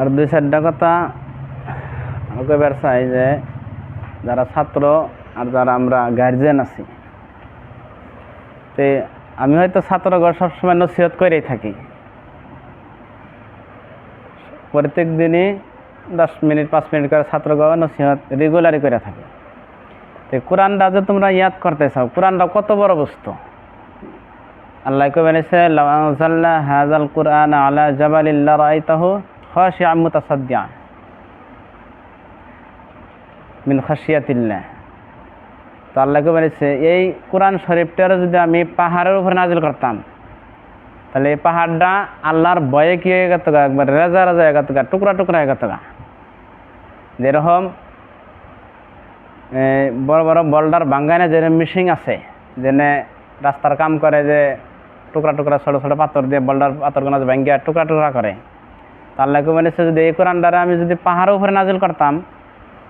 আর দুই চারটা কথা এবার চাই যে যারা ছাত্র আর যারা আমরা গার্জেন আছি, তে আমি হয়তো ছাত্রগণ সবসময় নসিহত করেই থাকি। প্রত্যেক দিনই দশ মিনিট, পাঁচ মিনিট করে ছাত্রগণ নসিহত রেগুলারই করে থাকে। তো কোরআনটা যে তোমরা ইয়াদ করতে চাও, কোরআনটা কত বড় বস্তু? আল্লাহ কবে হাজাল কুরআন আলা জাবালিল্লা রাইতাহু খাশিআম মুতাসাদ্দিয়া মিন খাশিয়াতিল্লাহ তো আল্লাহকে বলেছে, এই কোরআন শরীফটার যদি আমি পাহাড়ের উপরে নাজিল করতাম, তাহলে এই পাহাড়টা আল্লাহর ভয়ে কি হয়ে গেত একবার রেজা রেজা হয়ে গেত গা, টুকরা টুকরা হয়ে গেত গা। যেরকম বড় বড় বল্ডার বাঙ্গানে যেরকম মিশিং আছে, যেনে রাস্তার কাম করে যে টুকরা টুকরা ছোটো ছোটো পাথর দিয়ে বল্ডার পাথরগুলো ভাঙ্গিয়া টুকরা টুকরা করে তো আল্লাহকে বলেছে যদি এই কোরআনটারে আমি যদি পাহাড়ের উপরে নাজিল করতাম,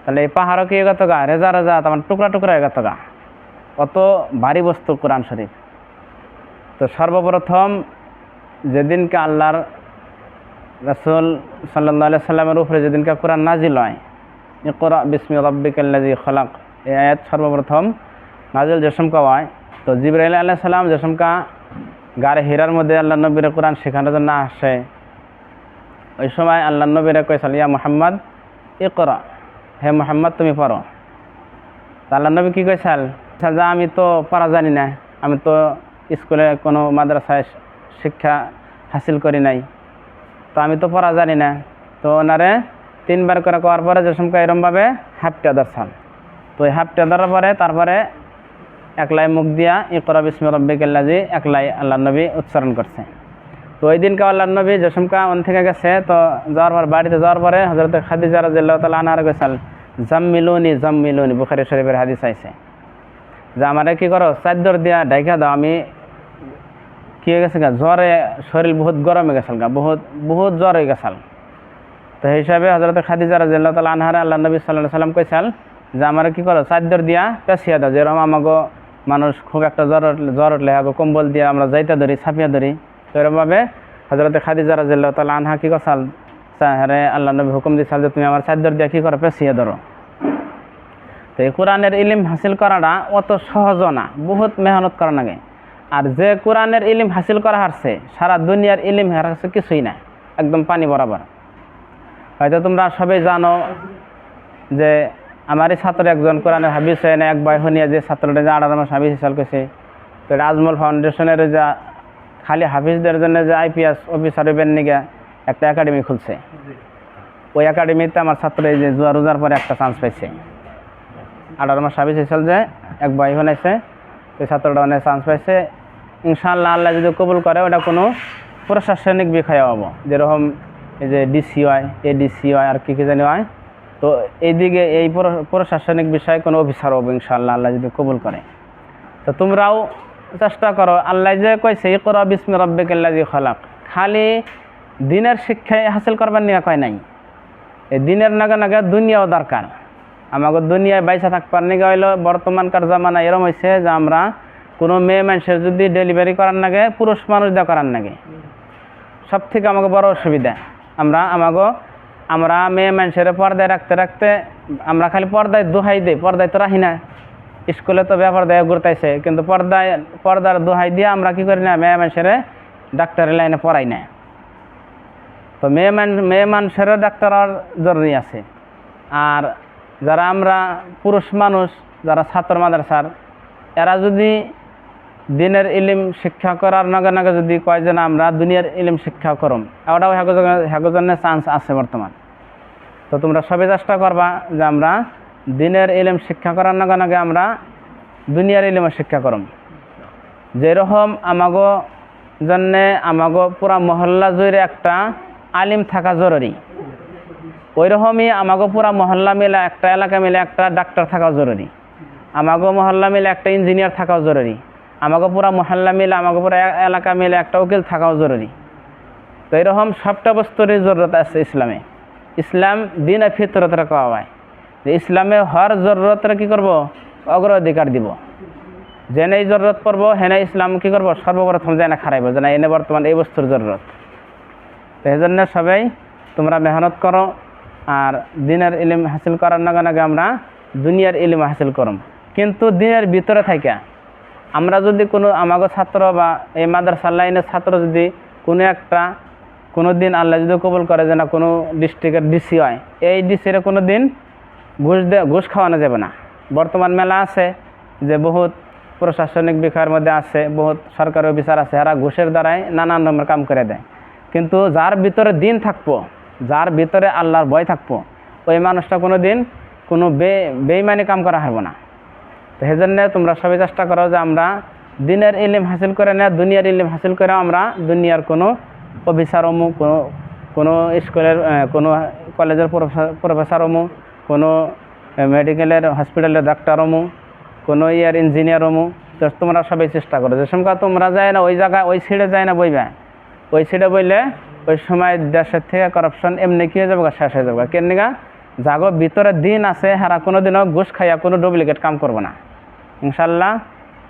তাহলে এই পাহাড়ও কি গেত গা? রেজা রেজা তোমার টুকরা টুকরা হয়ে গেত গা। অত ভারী বস্তু কোরআন শরীফ। তো সর্বপ্রথম যেদিনকে আল্লাহর রাসুল সাল্লাহ সাল্লামের উপরে যেদিনকে কোরআন নাজিল হয়, ইকরা বিসমি রব্বিকাল্লাজি খলাক, এই আয়াত সর্বপ্রথম নাজিল যেসমকা হয়। তো জিবরাইল আল্লাহ সাল্লাম যেসমকা গাড়ে হীরার মধ্যে আল্লাহ নবীর কোরআন শেখানোর জন্য আসে। ওই সময় আল্লাহ নবীরা কইসাল ইয়া মোহাম্মদ, ইকরা। হে মোহাম্মদ, তুমি পড়ো। তা আল্লাহ নবী কী কইসাল যা, আমি তো পড়া জানি না। আমি তো স্কুলে কোনো মাদ্রাসায় শিক্ষা হাসিল করি নাই। তো আমি তো পড়া জানি না। তো ওনারে তিনবার করে করার পরে যে সময় এরমভাবে হাফটা ধরছাল তো ওই হাফটা ধরার পরে তারপরে একলাই মুখ দিয়া, ইকরা বিস্মি রব্বিকাল্লাজি একলাই আল্লাহ নবী উচ্চারণ করছে। তো ওই দিনকে আল্লাহ নবী জসমকা ওন থেকে গেছে। তো যাওয়ার পর, বাড়িতে যাওয়ার পরে হজরত খাদিজা রাজিল্লাহ তালা আনার গেছাল জাম্মিলুনি জাম্মিলুনি বুখারি শরীফের হাদিস আইছে। যে আমারে কি করো, চাদর দিয়া ডাইকা দাও, আমি কি হয়ে গেছে গা, জ্বরে শরীর বহুত গরম হয়ে গেছাল গা, বহুত বহুত জ্বর হয়ে গেছাল। তো সেই হিসাবে হজরত খাদিজা রাজিল্লাহ তালা আনহারে আল্লাহ নবী সাল্লাহ সাল্লাম কইসাল যে আমার কি করো, চাদর দিয়া পেঁচিয়া দাও, যেরকম আমাকে মানুষ খুব একটা জ্বর জ্বর উঠলে কম্বল দিয়ে আমরা যাইতে ধরি, ছাপিয়া ধরি। তো এরকমভাবে হজরত খাদিজা রাজিল্লাহ তালা আনহা কি কসাল? হ্যাঁ আল্লাহ নবী হুকুম দিয়েছাল যে তুমি আমার চাদর দিয়া কি করো? পেঁচিয়ে ধরো। তো এই কোরআনের ইলিম হাসিল করাটা অত সহজ না, বহুত মেহনত করা লাগে। আর যে কোরআনের ইলিম হাসিল করা হারছে, সারা দুনিয়ার ইলিম হার কাছে কিছুই না একদম পানি বরাবর। হয়তো তোমরা সবাই জানো যে আমারই ছাত্র একজন কোরআনের হাবিজ হয় না, এক ভাই হনিয়া যে ছাত্রটা যে আঠারো মাস হাবিজ হিসাল করছে তো এটা আজমল ফাউন্ডেশনের যা খালি হাফিজদের জন্য যে আইপিএস অফিসার হইবেন নিগে একটা একাডেমি খুলছে। ওই একাডেমিতে আমার ছাত্র এই যে জুয়া রোজার পরে একটা চান্স পাইছে। আঠারো মাস হাবিজ হয়েছিল যে এক ভাই বানাইছে ওই ছাত্রটা অনেক চান্স পাইছে। ইনশাআল্লাহ আল্লাহ যদি কবুল করে ওটা কোনো প্রশাসনিক বিষয় হব। যেরকম এই যে ডিসি হয় এ ডিসি হয় আর কী কী জানি হয়। তো এইদিকে এই প্রশাসনিক বিষয়ে কোনো অফিসার হব ইনশাআল্লাহ আল্লাহ যদি কবুল করে। তো তোমরাও চেষ্টা করো। আল্লাহ যে কইছে ই করো বিস্মি রব্বিকাল্লাজি খলাক। খালি দিনের শিক্ষায় হাসিল করবার নিয়ে কয় নাই। এই দিনের নাগে নাগে দুনিয়াও দরকার। আমাকে দুনিয়ায় বাইসা থাকবার নিগে হইল, বর্তমানকার জামানা এরম হয়েছে যে আমরা কোনো মেয়ে মানুষের যদি ডেলিভারি করার নাগে, পুরুষ মানুষ দেওয়া করার নাগে। সব থেকে আমাকে বড় অসুবিধা। আমরা আমাকে আমরা মেয়ে মানুষের পর্দায় রাখতে রাখতে আমরা খালি পর্দায় দোহাই দিই, পর্দায় তো রাখি না। স্কুলে তো ব্যাপার দেয় ঘুরতাইছে, কিন্তু পর্দায়, পর্দার দোহাই দিয়ে আমরা কি করি না, মেয়ে মানুষের ডাক্তারের লাইনে পড়াই না। তো মেয়ে মেয়ে মানুষেরও ডাক্তার জরুরি আছে। আর যারা আমরা পুরুষ মানুষ, যারা ছাত্র মাদ্রাসার, এরা যদি দিনের ইলিম শিক্ষা করার নগে নগে যদি কয় যে আমরা দুনিয়ার ইলিম শিক্ষা করম ওটাও হেগজনের চান্স আছে বর্তমান। তো তোমরা সবে চেষ্টা করবা যে আমরা দিনের ইলিম শিক্ষা করার নাগে নাগে আমরা দুনিয়ার ইলিমও শিক্ষা করম। যেরকম আমাগো জন্যে আমাগো পুরা মহল্লা জুড়ে একটা আলিম থাকা জরুরি। ওই রকমই আমাগো পুরা মহল্লা মিলে একটা এলাকা মিলে একটা ডাক্তার থাকাও জরুরি। আমাগো মহল্লা মিলে একটা ইঞ্জিনিয়ার থাকাও জরুরি। আমাগো পুরা মহল্লা মিলে আমাগো পুরা এলাকা মিলে একটা উকিল থাকাও জরুরি। তো এরকম সবটা বস্তুরই জরুরত আছে ইসলামে। ইসলাম দিন ফিতরতরে কওয়া যে ইসলামে হর জরুরতরে কি করব? অগ্রাধিকার দিব। যেনে জরুরত পড়ব হেনে ইসলাম কি করব? সর্বপ্রথম যেনে খারাইব, যেন এনে বর্তমান এই বস্তুর জরুরত। তো এই জন্য সবাই তোমরা মেহনত করো, আর দিনের ইলিম হাসিল করার নাগে নাগে আমরা দুনিয়ার ইলিম হাসিল করম। কিন্তু দিনের ভিতরে থাকা আমরা যদি কোনো আমাগো ছাত্র বা এই মাদ্রাসা লাইনের ছাত্র যদি কোনো একটা, কোনো দিন আল্লাহ যদি কবুল করে যে না কোনো ডিস্ট্রিক্টের ডিসি হয়, এই ডিসির কোনো দিন ঘুষ দে, ঘুষ খাওয়ানো যাবে না। বর্তমান মেলা আছে যে বহুত প্রশাসনিক বিষয়ের মধ্যে আছে, বহুত সরকারি অফিসার আছে, এরা ঘুষের দ্বারাই নানান রকমের কাম করে দেয়। কিন্তু যার ভিতরে দিন থাকব, যার ভিতরে আল্লাহর ভয় থাকব, ওই মানুষটা কোনো দিন কোনো বে বেইমানি কাম করা হারবো না। তো সেই জন্য তোমরা সবাই চেষ্টা করো যে আমরা দিনের ইলিম হাসিল করে না দুনিয়ার ইলিম হাসিল করে আমরা দুনিয়ার কোনো অফিসার হমু কোনো কোনো স্কুলের কোনো কলেজের প্রফেসর হমু কোনো মেডিকেলের হসপিটালের ডাক্তার হমু কোনো ইয়ার ইঞ্জিনিয়ার হমু তো তোমরা সবাই চেষ্টা করো। যে সময় তোমরা যায় না, ওই জায়গায়, ওই সিডে যায় না বইবে। ওই সিডে বইলে ওই সময় দেশের থেকে করাপশন এমনি কি হয়ে যাবে শেষ হয়ে যাবে কেন জাগো, ভিতরে দিন আছে, হারা কোনো দিনও ঘুষ খাইয়া কোনো ডুপ্লিকেট কাম করব না। ইনশাল্লাহ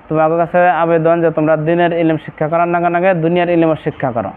তোমার কাছে আবেদন যে তোমরা দিনের ইলিম শিক্ষা করার নাগে নাগে দুনিয়ার ইলিমও শিক্ষা করো।